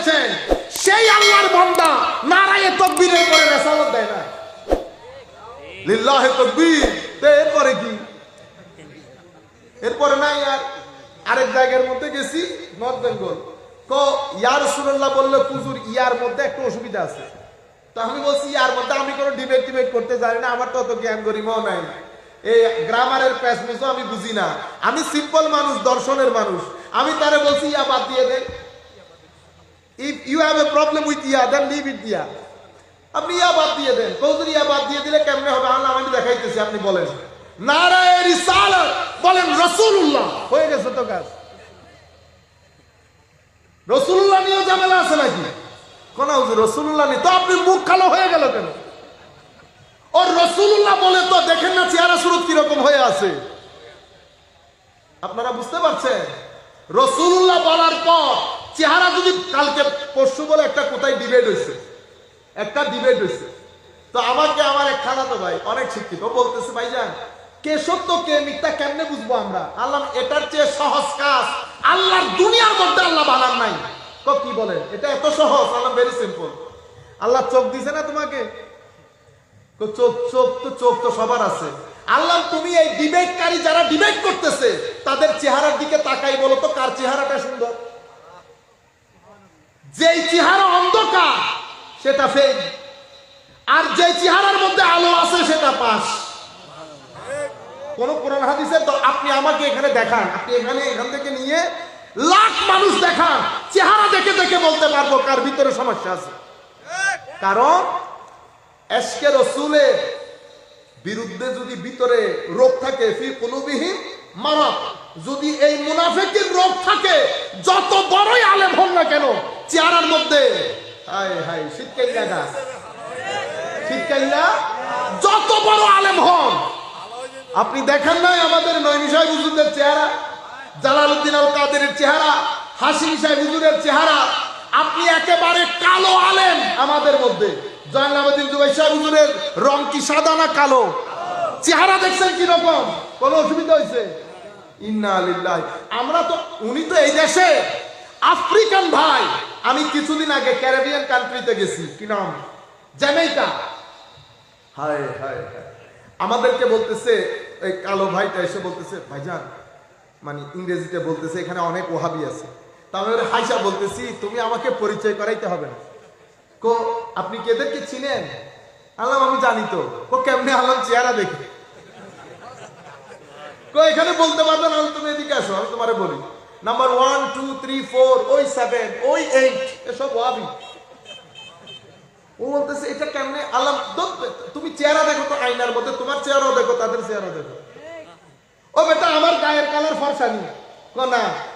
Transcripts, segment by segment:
দিয়েছেন সেই আল্লাহর বান্দা নারায়ে তকবীরের পরে রেসালত দেয় না লিল্লাহে তকবীর এরপরে কি? এরপরে নাই আর। আরেক জায়গার মধ্যে গেছি, নর্থ বেঙ্গল। তো ইয়ার সুরল্লাহ বললে পুজুর ইয়ার মধ্যে একটু অসুবিধা আছে। তো আমি বলছি, ইয়ার মধ্যে আমি কোনো ডিবেট টিবেট করতে জানি না, আমার তো অত জ্ঞান গরিমাও নাই। এই গ্রামারের প্যাসমেসও আমি বুঝি না। আমি সিম্পল মানুষ, দর্শনের মানুষ। আমি তারে বলছি, ইয়া বাদ দিয়ে if you have a problem with yeah then leave it ইয়া আপনি ইয়া বাদ দিয়ে দেন। কৌজুর ইয়া বাদ দিয়ে দিলে কেমনে হবে? আল্লাহ আমি দেখাইতেছি, আপনি বলেন। বলেন হয়ে গেছে তো কাজ। রসুল্লাহ নিয়ে ঝামেলা আছে নাকি? কোন রসুল্লাহ নেই তো আপনি মুখ কালো হয়ে গেল কেন? ও রসুল্লাহ বলে তো দেখেন না চেহারা সুরত কীরকম হয়ে আছে। আপনারা বুঝতে পারছেন? রসুল্লাহ বলার পর চেহারা যদি কালকে পরশু বলে একটা কোথায় ডিবেট হয়েছে, একটা ডিবেট হয়েছে, তো আমাকে আমার এক খালাতো ভাই, অনেক শিক্ষিত বলতেছে, ভাইজান, কে সত্য, কে মিথ্যা কেমনে বুঝব আমরা? আল্লাহ, এটার চেয়ে সহজ কাজ, আল্লাহর দুনিয়ার মধ্যে আল্লাহ বানান নাই। কি বলেন? এটা এত সহজ, আল্লাহ ভেরি সিম্পল আল্লাহ চোখ দিছে না তোমাকে? চোখ চোখ তো চোখ তো সবার আছে। আল্লাহ, তুমি এই ডিবেটকারী যারা ডিবেট করতেছে, তাদের চেহারার দিকে তাকাই বলো তো, কার চেহারাটা সুন্দর? যেই চেহারা অন্ধকার, সেটা ফেক আর যে চেহারার মধ্যে আলো আছে, সেটা পাস। কোন কোরআন হাদিসের তো আপনি আমাকে এখানে দেখান, আপনি এখানে এখান থেকে নিয়ে লাখ মানুষ দেখান, চেহারা দেখে দেখে বলতে পারব কার ভিতরে সমস্যা আছে। কারণ এসকে রসুলের বিরুদ্ধে যদি ভিতরে রোগ থাকে, ফি কুলুবিহীন মারাত যদি এই মুনাফেকের রোগ থাকে, যত বড়ই আলেম হন না কেন চেহারার মধ্যে। না যত বড় আলেম হন। আপনি দেখেন নাই আমাদের নৈমি সাহেব হুজুরদের চেহারা? জালালউদ্দিন আল কাদের চেহারা? হাসিম সাহেব হুজুরের চেহারা? আপনি একেবারে কালো আলেম আমাদের মধ্যে। রং কি সাদা না কালো? চেহারা দেখছেন কোনো অসুবিধা হয়েছে ইন্না আমরা তো, উনি তো এই দেশে আফ্রিকান ভাই। আমি কিছুদিন আগে ক্যারিবিয়ান কান্ট্রিতে গেছি। কি নাম? জ্যামাইকা। হায় হায় আমাদেরকে বলতেছে এই কালো ভাইটা এসে বলতেছে ভাইজান মানে ইংরেজিতে বলতেছে এখানে অনেক ওহাবি আছে। তা আমি ওর হাইসা বলতেছি তুমি আমাকে পরিচয় করাইতে হবে না। কো আপনি কি এদেরকে চিনেন? আল্লাহ আমি জানি তো। কো কেমনে আল্লাহ চেহারা দেখি? কো এখানে বলতে পারবে না তুমি এদিকে আসো আমি তোমারে বলি। Number one two three four ওই সেভেন ওই এইট এসব ওয়াবি। ও বলতেছে, এটা কেমনে আল্লাহ তুমি চেহারা দেখো তো আয়নার মধ্যে, তোমার চেহারাও দেখো, তাদের চেহারা দেখো। ও বেটা, আমার গায়ের কালার ফর্সা নি,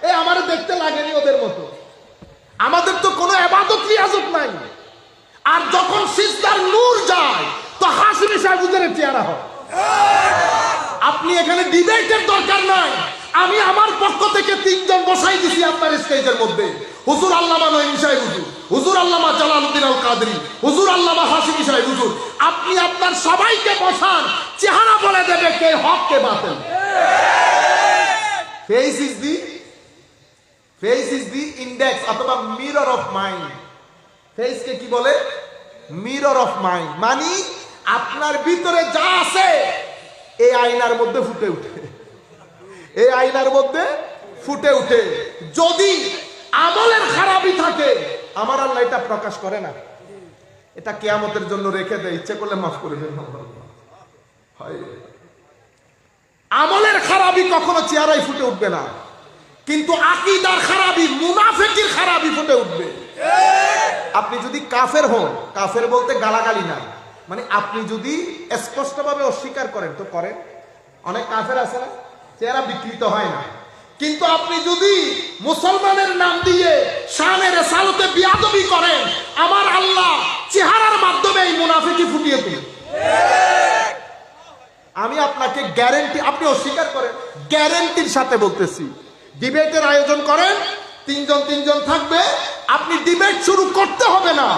এ আমার দেখতে লাগেনি ওদের মতো। আমাদের তো কোনো এবাদত রিয়াজত নাই। আর যখন সিজদার নূর যায়, তো হাসিমি সাহেবুদের চেহারা হয়। আপনি এখানে ডিবেটের দরকার নাই। আমি আমার পক্ষ থেকে তিনজন বসাই দিছি আপনার স্টেজের মধ্যে। হুজুর আল্লামা নঈম সাহেব হুজুর। হুজুর আল্লামা জালালউদ্দিন আল কাদরি হুজুর আল্লামা হাসিমি সাহেব হুজুর। আপনি আপনার সবাইকে বসান, চেহারা বলে দেবে কে হক, কে বাতিল। Face is the face is the index অথবা মিরর অফ মাইন্ড ফেসকে কি বলে? মিরর অফ মাইন্ড মানে আপনার ভিতরে যা আছে এই আয়নার মধ্যে ফুটে উঠে। এই আয়নার মধ্যে ফুটে উঠে। যদি আমলের খারাপই থাকে, আমার আল্লাহ এটা প্রকাশ করে না। এটা কেয়ামতের জন্য রেখে দেয়। ইচ্ছে করলে মাফ করে দেন আমলের খারাপই কখনো চেহারায় ফুটে উঠবে না। কিন্তু আকিদার খারাপই, মুনাফেকির খারাপই ফুটে উঠবে। আপনি যদি কাফের হন, কাফের বলতে গালাগালি না। মানে আপনি যদি স্পষ্টভাবে অস্বীকার করেন, তো করেন। অনেক কাফের আছে না, চেহারা বিকৃত হয় না। কিন্তু আপনি যদি মুসলমানের নাম দিয়ে শানের সালতে বিয়াদবি করেন, আমার আল্লাহ চেহারার মাধ্যমে এই মুনাফিকি ফুটিয়ে তুলে আমি আপনাকে গ্যারেন্টি আপনি অস্বীকার করেন গ্যারেন্টির সাথে বলতেছি। ডিবেটের আয়োজন করেন, তিনজন তিনজন থাকবে, আপনি ডিবেট শুরু করতে হবে না।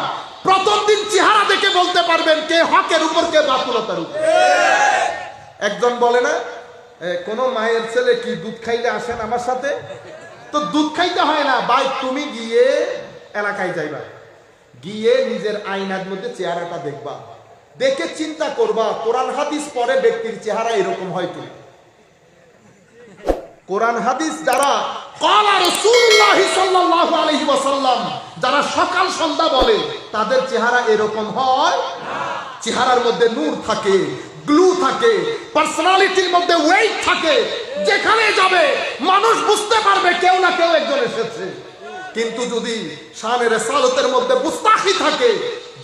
প্রথম দিন চেহারা দেখে বলতে পারবেন কে হকের উপর, কে বাতুলতার উপর। একজন বলে না কোন মায়ের ছেলে কি দুধ খাইলে আসেন আমার সাথে? তো দুধ খাইতে হয় না। ভাই, তুমি গিয়ে এলাকায় যাইবা। গিয়ে নিজের আয়নার মধ্যে চেহারাটা দেখবা। দেখে চিন্তা করবা, কোরআন হাদিস পরে ব্যক্তির চেহারা এরকম হয় কি? কোরআন হাদিস যারা যারা সকাল সন্ধ্যা বলে, তাদের চেহারা এরকম হয় চেহারার মধ্যে নূর থাকে। গ্লু থাকে পার্সোনালিটির মধ্যে ওয়েট থাকে, যেখানে যাবে, মানুষ বুঝতে পারবে কেউ না কেউ একজন এসেছে। কিন্তু যদি শানের সালতের মধ্যে গুস্তাখি থাকে,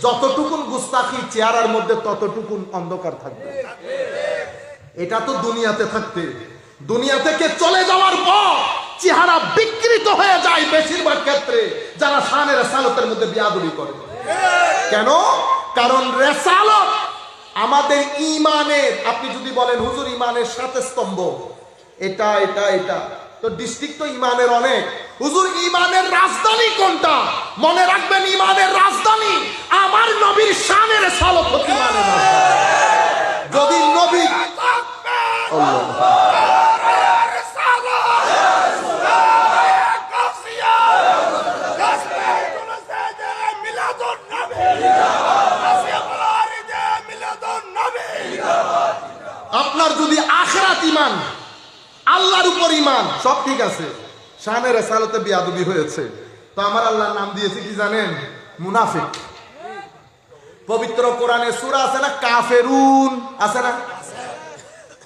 যতটুকুন গুস্তাখি চেহারার মধ্যে ততটুকুন অন্ধকার থাকবে। এটা তো দুনিয়াতে থাকতে। দুনিয়া থেকে চলে যাওয়ার পর চেহারা বিকৃত হয়ে যায় বেশিরভাগ ক্ষেত্রে, যারা শানের সালতের মধ্যে বিয়াদুরি করে। কেন? কারণ রেসালত আমাদের ইমানের আপনি যদি বলেন, হুজুর ইমানের সাথে স্তম্ভ। এটা এটা এটা। তো ডিস্ট্রিক্ট তো ইমানের অনেক। হুজুর ইমানের রাজধানী কোনটা? মনে রাখবেন ইমানের রাজধানী আমার নবীর শানের সালত হচ্ছে ইমানের রাজধানী যদি নবী আপনার যদি আখরাত ইমান আল্লাহর উপর ইমান সব ঠিক আছে। শানের সালতে বিয়াদবি হয়েছে। তো আমার আল্লাহর নাম দিয়েছে কি জানেন? মুনাফিক। পবিত্র কোরআনে সূরা আছে না? কাফেরুন। আছে না?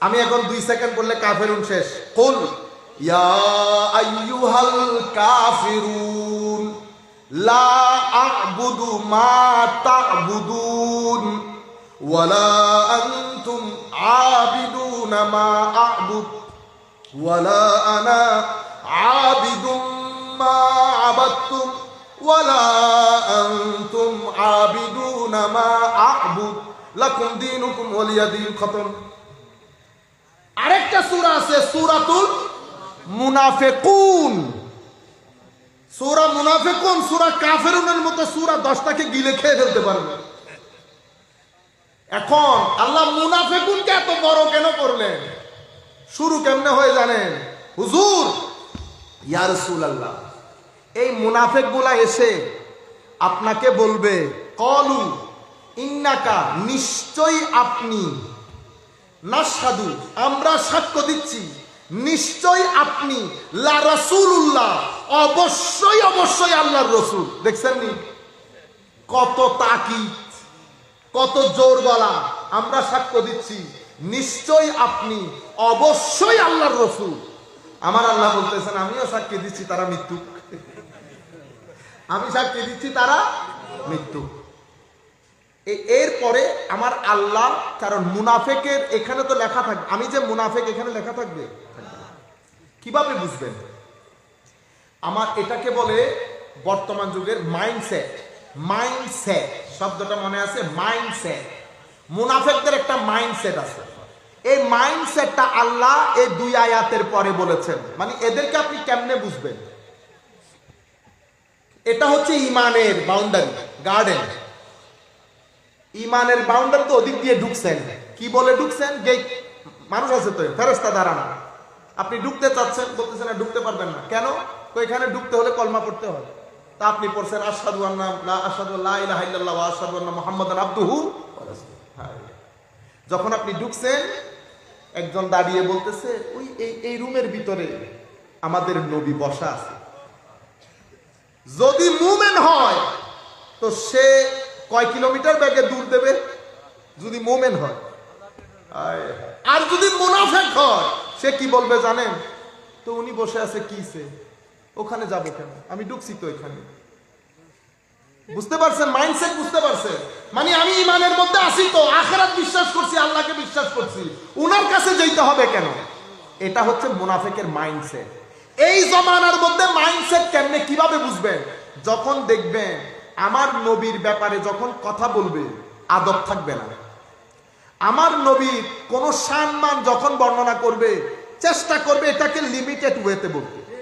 আমি এখন দুই সেকেন্ড বললে কাফেরুন শেষ। কুল, ইয়া আইয়ুহাল কাফিরুন, লা আ'বুদু মা তা'বুদুন ওয়ালা আনতুম আবিদুনা মা আ'বুদ। ওয়ালা আনা আবিদুম মা আবাদতুম ওয়ালা আনতুম আবিদুনা মা আ'বুদ লাকুম দীনুকুম ওয়ালিয়া দীন খতম আরেকটা সূরা আছে সূরাতুল মুনাফিকুন। সূরা মুনাফিকুন, সূরা কাফিরুনের মতো সূরা 10টাকে গিলে খেয়ে ফেলতে পারবে। এখন আল্লাহ মুনাফিকুনকে এত বড় কেন করলেন? শুরু কেমনে হয়ে জানেন? হুজুর, ইয়া আল্লাহ এই মুনাফিকগুলা এসে আপনাকে বলবে, কলু, ইন্নাকা নিশ্চয়ই আপনি নাসাদু আমরা সাক্ষ্য দিচ্ছি নিশ্চয় আপনি, লা অবশ্যই অবশ্যই আল্লাহর রসুল। দেখছেন নি কত তাকিদ, কত জোর গলা আমরা সাক্ষ্য দিচ্ছি। নিশ্চয় আপনি অবশ্যই আল্লাহর রসুল। আমার আল্লাহ বলতেছেন, আমিও সাক্ষী দিচ্ছি তারা মৃত্যু আমি সাক্ষী দিচ্ছি তারা মৃত্যু এরপরে আমার আল্লাহ, কারণ মুনাফেকের এখানে তো লেখা থাকবে আমি যে মুনাফেক এখানে লেখা থাকবে? কীভাবে বুঝবেন? আমার এটাকে বলে বর্তমান যুগের মাইন্ডসেট। মাইন্ডসেট, শব্দটা মনে আছে? মাইন্ডসেট। মুনাফেকদের একটা মাইন্ডসেট আছে। এই মাইন্ডসেটটা আল্লাহ এই দুই আয়াতের পরে বলেছেন। মানে এদেরকে আপনি কেমনে বুঝবেন? এটা হচ্ছে ইমানের বাউন্ডারি গার্ডেন ইমানের বাউন্ডারি তো ওদিক দিয়ে ঢুকছেন। কি বলে ঢুকছেন? গেট। মানুষ আছে তো ফেরস্তা দাঁড়ানো। আপনি ঢুকতে চাচ্ছেন, বলতেছেন না, ঢুকতে পারবেন না। কেন? তো এখানে ঢুকতে হলে কলমা পড়তে হয় তা আপনি পড়ছেন আসাদু আন্না আসাদু লা ইলাহা আশহাদু আন্না মুহাম্মাদান আবদুহু। যখন আপনি ঢুকছেন, একজন দাঁড়িয়ে বলতেছে, ওই, এই এই রুমের ভিতরে আমাদের নবী বসা আছে। যদি মুমেন হয়, তো সে কয় কিলোমিটার ব্যাগে দূর দেবে? যদি মোমেন হয়। আর যদি মুনাফেক হয়, সে কি বলবে জানেন? তো উনি বসে আছে কিসে ওখানে যাব কেন? আমি ঢুকছি তো এখানে। বুঝতে পারছেন? মাইন্ডসেট বুঝতে পারছেন? মানে আমি ইমানের মধ্যে আসি তো, আখেরাত বিশ্বাস করছি, আল্লাহকে বিশ্বাস করছি। উনার কাছে যেতে হবে কেন? এটা হচ্ছে মুনাফেকের মাইন্ডসেট এই জমানার মধ্যে মাইন্ডসেট কেমনে কীভাবে বুঝবেন? যখন দেখবেন আমার নবীর ব্যাপারে যখন কথা বলবে, আদব থাকবে না। আমার নবীর কোন সম্মান যখন বর্ণনা করবে, চেষ্টা করবে এটাকে লিমিটেড ওয়েতে বলতে।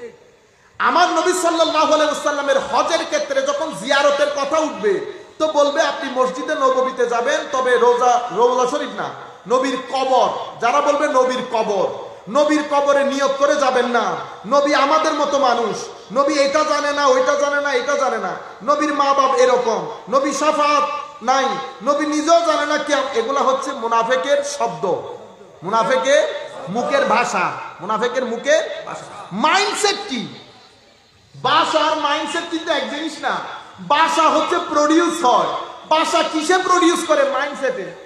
আমার নবী আলাইহি হজের ক্ষেত্রে যখন জিয়ারতের কথা উঠবে, তো বলবে, আপনি মসজিদে নববীতে যাবেন, তবে রোজা রোজা শরীফ না। নবীর কবর। যারা বলবে, নবীর কবর। নবীর কবরে নিয়োগ করে যাবেন না। নবী আমাদের মতো মানুষ। নবী এটা জানে না, ওইটা জানে না, এটা জানে না। নবীর মা বাপ এরকম। নবী সাফাত নাই। নবী নিজেও জানে না কে এগুলা হচ্ছে মুনাফেকের শব্দ। মুনাফেকের মুখের ভাষা। মুনাফেকের মুখের মাইন্ডসেট কি? বাসা আর মাইন্ডসেট কিন্তু এক জিনিস না। বাসা হচ্ছে প্রডিউস হয়। বাসা কিসে প্রডিউস করে? মাইন্ডসেটে